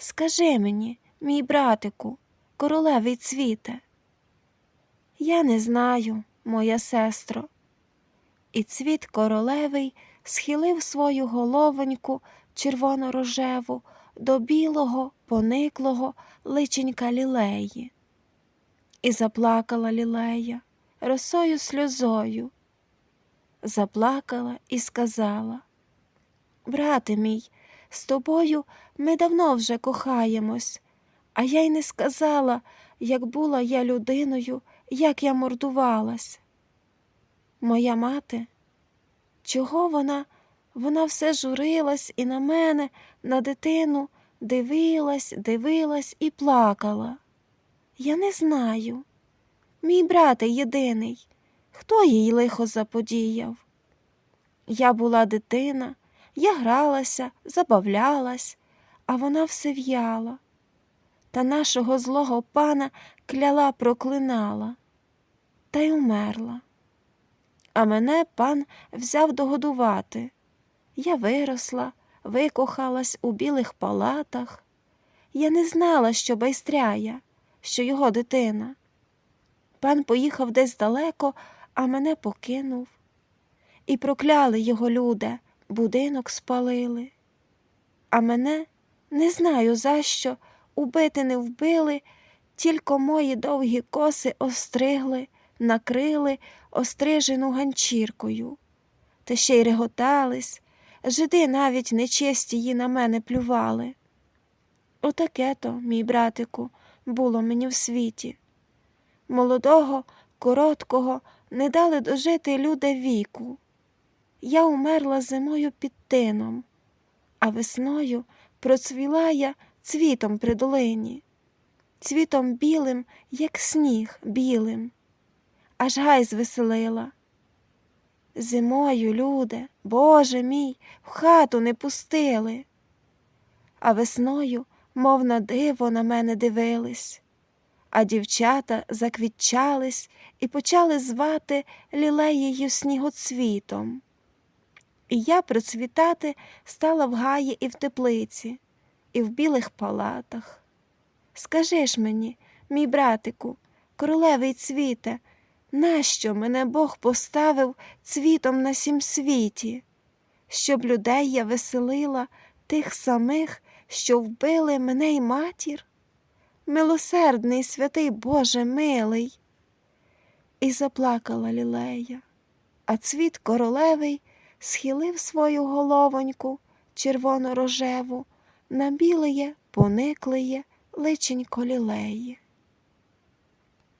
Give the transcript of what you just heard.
Скажи мені, мій братику, королевий цвіте. Я не знаю, моя сестро. І цвіт королевий схилив свою головоньку червоно-рожеву до білого, пониклого личенька лілеї. І заплакала лілея росою сльозою. Заплакала і сказала Брате мій, з тобою ми давно вже кохаємось, а я й не сказала, як була я людиною, як я мордувалась. Моя мати, чого вона? Вона все журилась і на мене, на дитину, дивилась, дивилась і плакала. Я не знаю. Мій брате єдиний, хто їй лихо заподіяв? Я була дитина, я гралася, забавлялась, а вона все в'яла. Та нашого злого пана кляла проклинала, та й умерла. А мене пан взяв догодувати. Я виросла, викохалась у білих палатах. Я не знала, що байстряя, що його дитина. Пан поїхав десь далеко, а мене покинув. І прокляли його люди, будинок спалили. А мене не знаю, за що, убити не вбили, тільки мої довгі коси остригли, накрили острижену ганчіркою. Та ще й реготались, жиди навіть нечесті її на мене плювали. Отаке то, мій братику, було мені в світі. Молодого, короткого не дали дожити люди віку. Я умерла зимою під тином, а весною процвіла я цвітом при долині, цвітом білим, як сніг білим, аж гай звеселила. Зимою, люди, Боже мій, в хату не пустили, а весною, мов на диво, на мене дивились, а дівчата заквітчались і почали звати лілеєю снігоцвітом. І я процвітати стала в гаї і в теплиці, і в білих палатах. Скажи ж мені, мій братику, королевий цвіте, нащо мене Бог поставив цвітом на сім світі, щоб людей я веселила тих самих, що вбили мене й матір? Милосердний святий Боже милий. І заплакала лілея, а цвіт королевий схилив свою головоньку червоно рожеву на білеє, пониклеє личенько лілеї.